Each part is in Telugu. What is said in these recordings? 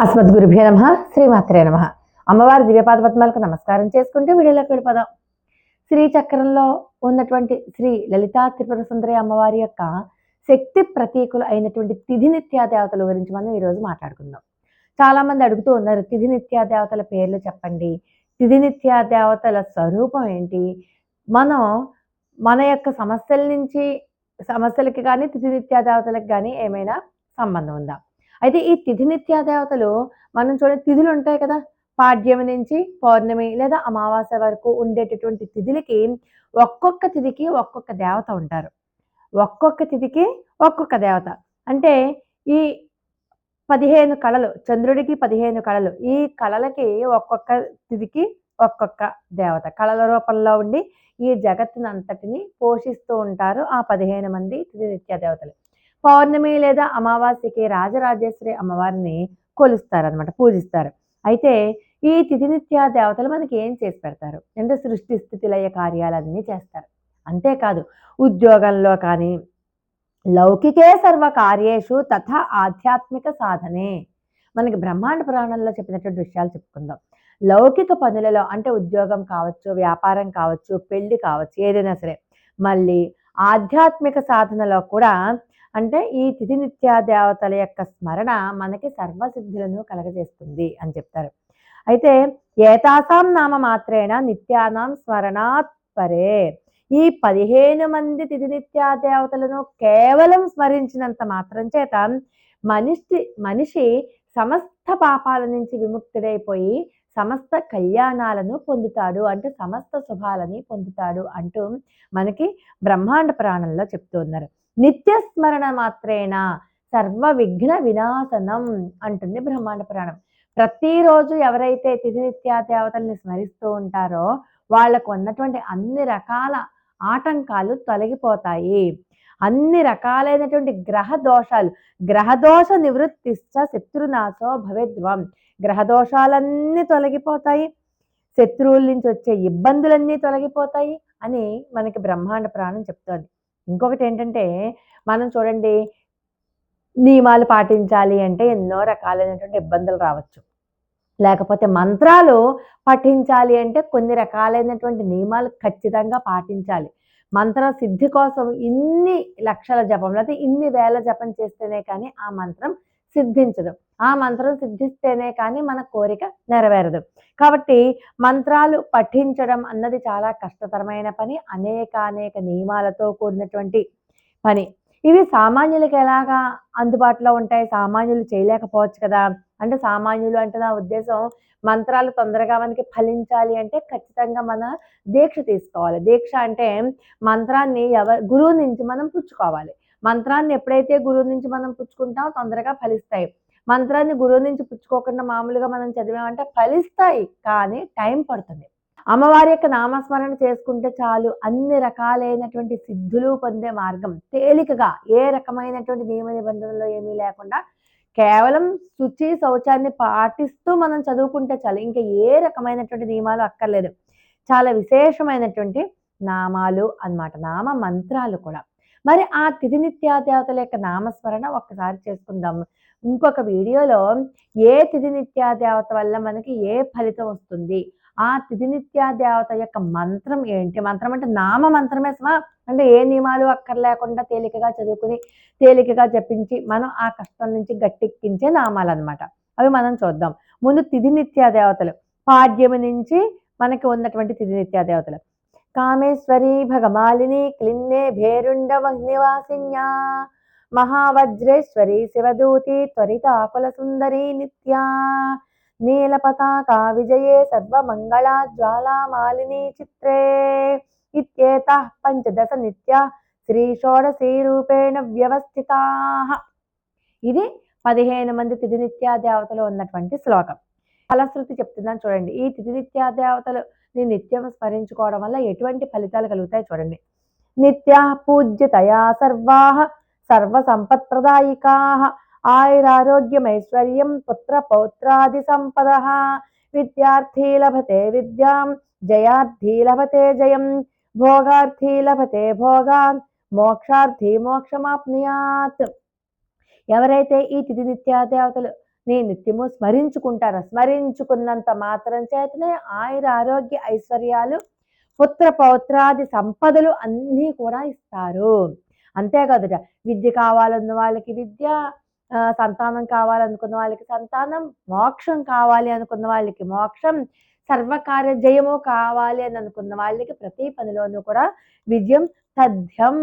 అస్మద్గురుభ్యో నమ శ్రీమాత్రే నమ. అమ్మవారి దివ్యపాద పద్మాలకు నమస్కారం చేసుకుంటూ వీడియోలోకి వెళ్ళిపోదాం. శ్రీ చక్రంలో ఉన్నటువంటి శ్రీ లలితా త్రిపుర సుందరి అమ్మవారి యొక్క శక్తి ప్రతీకులు అయినటువంటి తిథి నిత్యా దేవతల గురించి మనం ఈరోజు మాట్లాడుకుందాం. చాలామంది అడుగుతూ ఉన్నారు తిథి నిత్యా దేవతల పేర్లు చెప్పండి. తిథి నిత్యా దేవతల స్వరూపం ఏంటి? మనం మన యొక్క సమస్యల నుంచి సమస్యలకి కానీ తిథి నిత్యా దేవతలకు కానీ ఏమైనా సంబంధం ఉందా? అయితే ఈ తిథి నిత్య దేవతలు మనం చూడే తిథులు ఉంటాయి కదా. పాడ్యమి నుంచి పౌర్ణమి లేదా అమావాస్య వరకు ఉండేటటువంటి తిథులకి ఒక్కొక్క తిథికి ఒక్కొక్క దేవత ఉంటారు. ఒక్కొక్క తిథికి ఒక్కొక్క దేవత. అంటే ఈ పదిహేను కళలు చంద్రుడికి పదిహేను కళలు ఈ కళలకి ఒక్కొక్క తిథికి ఒక్కొక్క దేవత. కళల రూపంలో ఉండి ఈ జగత్తునంతటిని పోషిస్తూ ఉంటారు ఆ పదిహేను మంది తిథి నిత్య దేవతలు పౌర్ణమి లేదా అమావాస్యకి రాజరాజేశ్వరి అమ్మవారిని కొలుస్తారు పూజిస్తారు. అయితే ఈ తిథి నిత్య దేవతలు మనకి ఏం చేసి పెడతారు? అంటే సృష్టి స్థితిలయ్యే కార్యాలన్నీ చేస్తారు. అంతేకాదు ఉద్యోగంలో కానీ లౌకికే సర్వ కార్యేషు తథా ఆధ్యాత్మిక సాధనే. మనకి బ్రహ్మాండ పురాణంలో చెప్పినటువంటి విషయాలు చెప్పుకుందాం. లౌకిక పనులలో అంటే ఉద్యోగం కావచ్చు వ్యాపారం కావచ్చు పెళ్ళి కావచ్చు ఏదైనా సరే మళ్ళీ ఆధ్యాత్మిక సాధనలో కూడా అంటే ఈ తిథి నిత్యా దేవతల యొక్క స్మరణ మనకి సర్వసిద్ధులను కలగజేస్తుంది అని చెప్తారు. అయితే ఏతాసాం నామ మాత్రేణ నిత్యానాం స్మరణాత్ పరే. ఈ పదిహేను మంది తిథి నిత్యా దేవతలను కేవలం స్మరించినంత మాత్రం చేత మనిషి మనిషి సమస్త పాపాల నుంచి విముక్తుడైపోయి సమస్త కళ్యాణాలను పొందుతాడు అంటే సమస్త శుభాలని పొందుతాడు అంటూ మనకి బ్రహ్మాండ ప్రాణంలో చెప్తూ ఉన్నారు. స్మరణ మాత్రేణ సర్వ విఘ్న వినాశనం అంటుంది బ్రహ్మాండ పురాణం. ప్రతిరోజు ఎవరైతే తిథినిత్యా దేవతల్ని స్మరిస్తూ ఉంటారో వాళ్ళకు ఉన్నటువంటి అన్ని రకాల ఆటంకాలు తొలగిపోతాయి. అన్ని రకాలైనటువంటి గ్రహ దోషాలు గ్రహదోష నివృత్తిశ్చ శత్రునాశో భవేద్వం. గ్రహ దోషాలన్నీ తొలగిపోతాయి శత్రువుల నుంచి వచ్చే ఇబ్బందులన్నీ తొలగిపోతాయి అని మనకి బ్రహ్మాండ ప్రాణం చెప్తోంది. ఇంకొకటి ఏంటంటే మనం చూడండి నియమాలు పాటించాలి అంటే ఎన్నో రకాలైనటువంటి ఇబ్బందులు రావచ్చు. లేకపోతే మంత్రాలు పఠించాలి అంటే కొన్ని రకాలైనటువంటి నియమాలు ఖచ్చితంగా పాటించాలి. మంత్ర సిద్ధి కోసం ఇన్ని లక్షల జపం లేకపోతే ఇన్ని వేల జపం చేస్తేనే కానీ ఆ మంత్రం సిద్ధించదు. ఆ మంత్రం సిద్ధిస్తేనే కానీ మన కోరిక నెరవేరదు. కాబట్టి మంత్రాలు పఠించడం అన్నది చాలా కష్టతరమైన పని అనేక అనేక నియమాలతో కూడినటువంటి పని. ఇవి సామాన్యులకి ఎలాగా అందుబాటులో ఉంటాయి? సామాన్యులు చేయలేకపోవచ్చు కదా? అంటే సామాన్యులు అంటే నా ఉద్దేశం మంత్రాలు తొందరగా మనకి ఫలించాలి అంటే ఖచ్చితంగా మన దీక్ష తీసుకోవాలి. దీక్ష అంటే మంత్రాన్ని ఎవరు గురువు నుంచి మనం పుచ్చుకోవాలి. మంత్రాన్ని ఎప్పుడైతే గురువు నుంచి మనం పుచ్చుకుంటామో తొందరగా ఫలిస్తాయి. మంత్రాన్ని గురువు నుంచి పుచ్చుకోకుండా మామూలుగా మనం చదివామంటే ఫలిస్తాయి కానీ టైం పడుతుంది. అమ్మవారి యొక్క నామస్మరణ చేసుకుంటే చాలు అన్ని రకాలైనటువంటి సిద్ధులు పొందే మార్గం. తేలికగా ఏ రకమైనటువంటి నియమ నిబంధనలు ఏమీ లేకుండా కేవలం శుచి శౌచాన్ని పాటిస్తూ మనం చదువుకుంటే చాలు. ఇంకా ఏ రకమైనటువంటి నియమాలు అక్కర్లేదు. చాలా విశేషమైనటువంటి నామాలు అన్నమాట. నామ మంత్రాలు కూడా. మరి ఆ తిథి నిత్యాదేవతల యొక్క నామస్మరణ ఒక్కసారి చేసుకుందాం. ఇంకొక వీడియోలో ఏ తిథి నిత్యాదేవత వల్ల మనకి ఏ ఫలితం వస్తుంది? ఆ తిథి నిత్యాదేవత యొక్క మంత్రం ఏంటి? మంత్రం అంటే నామ మంత్రమే స్వా అంటే ఏ నియమాలు అక్కర్లేకుండా తేలికగా చదువుకుని తేలికగా జపించి మనం ఆ కష్టం నుంచి గట్టెక్కించే నామాలు అనమాట అవి మనం చూద్దాం. ముందు తిథి నిత్యాదేవతలు. దేవతలు నుంచి మనకి ఉన్నటువంటి తిథి నిత్యాదేవతలు. కామేశ్వరి భగమాలిని క్లిన్నే భేరుండవ నివాసిన్యా మహావజ్రేశ్వరి శివదూతి త్వరిత ఆకుల నిత్యా. నీల పతాకా విజయే సర్వమంగళాజ్వాలామాలిని చిత్రే. ఇత్యేత పంచదశ నిత్య శ్రీ షోడశీ రూపేణ వ్యవస్థితా. ఇది పదిహేను మంది తిథి నిత్యా దేవతలు ఉన్నటువంటి శ్లోకం. ఫలశ్రుతి చెప్తుందని చూడండి. ఈ తిథి నిత్యా దేవతలు నేను నిత్యం స్మరించుకోవడం వల్ల ఎటువంటి ఫలితాలు కలుగుతాయి చూడండి. నిత్య పూజ్యతయా సర్వా సర్వ సంపత్ప్రదాయికా ఆయురారోగ్యమైశ్వర్యం పుత్ర పౌత్రాది సంపద విద్యార్థీ లభతే విద్యాం జయార్థీ లభతే జయం భోగార్థీ లభతే భోగాన్ మోక్షార్థి మోక్షమాప్నుయాత్. ఎవరైతే ఈ తిథి నిత్యా దేవతలు నీ నిత్యము స్మరించుకుంటారు. స్మరించుకున్నంత మాత్రం చేతనే ఆయుర ఆరోగ్య ఐశ్వర్యాలు పుత్ర పౌత్రాది సంపదలు అన్నీ కూడా ఇస్తారు. అంతేకాదుట విద్య కావాలన్న వాళ్ళకి విద్య సంతానం కావాలనుకున్న వాళ్ళకి సంతానం మోక్షం కావాలి అనుకున్న వాళ్ళకి మోక్షం సర్వకార్య జయము కావాలి అని అనుకున్న వాళ్ళకి ప్రతి పనిలోనూ కూడా విజయం తథ్యం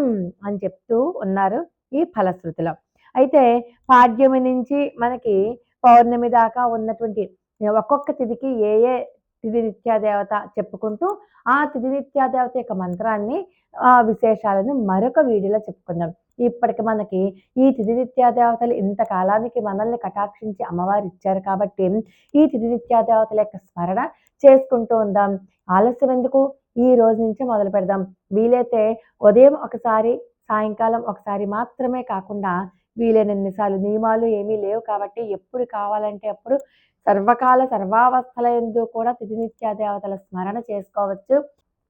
అని చెప్తూ ఉన్నారు ఈ ఫలశ్రుతిలో. అయితే పాడ్యమి నుంచి మనకి పౌర్ణమి దాకా ఉన్నటువంటి ఒక్కొక్క తిథికి ఏ ఏ తిథి నిత్యాదేవత చెప్పుకుంటూ ఆ తిథి నిత్యాదేవత యొక్క మంత్రాన్ని ఆ విశేషాలను మరొక వీడియోలో చెప్పుకుందాం. ఇప్పటికి మనకి ఈ తిథి నిత్యాదేవతలు ఇంతకాలానికి మనల్ని కటాక్షించి అమ్మవారు ఇచ్చారు కాబట్టి ఈ తిథి నిత్యాదేవతల యొక్క స్మరణ చేసుకుంటూ ఉందాం. ఆలస్యం ఎందుకు? ఈ రోజు నుంచే మొదలు పెడదాం. వీలైతే ఉదయం ఒకసారి సాయంకాలం ఒకసారి మాత్రమే కాకుండా వీలైనన్నిసార్లు నియమాలు ఏమీ లేవు కాబట్టి ఎప్పుడు కావాలంటే అప్పుడు సర్వకాల సర్వావస్థల ఎందు కూడా తిథి నిత్యాదేవతల స్మరణ చేసుకోవచ్చు.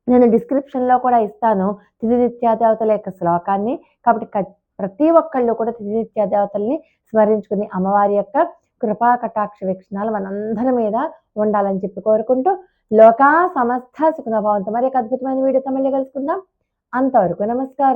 నేను డిస్క్రిప్షన్లో కూడా ఇస్తాను తిథి నిత్యాదేవతల యొక్క శ్లోకాన్ని. కాబట్టి ప్రతి ఒక్కళ్ళు కూడా తిథి నిత్యాదేవతల్ని స్మరించుకుని అమ్మవారి యొక్క కృపా కటాక్ష వీక్షణాలు మనందరి మీద ఉండాలని చెప్పి కోరుకుంటూ లోకా సమస్త సుఖనభావంతో మరి ఒక అద్భుతమైన వీడియోతో మళ్ళీ కలుసుకుందాం. అంతవరకు నమస్కారం.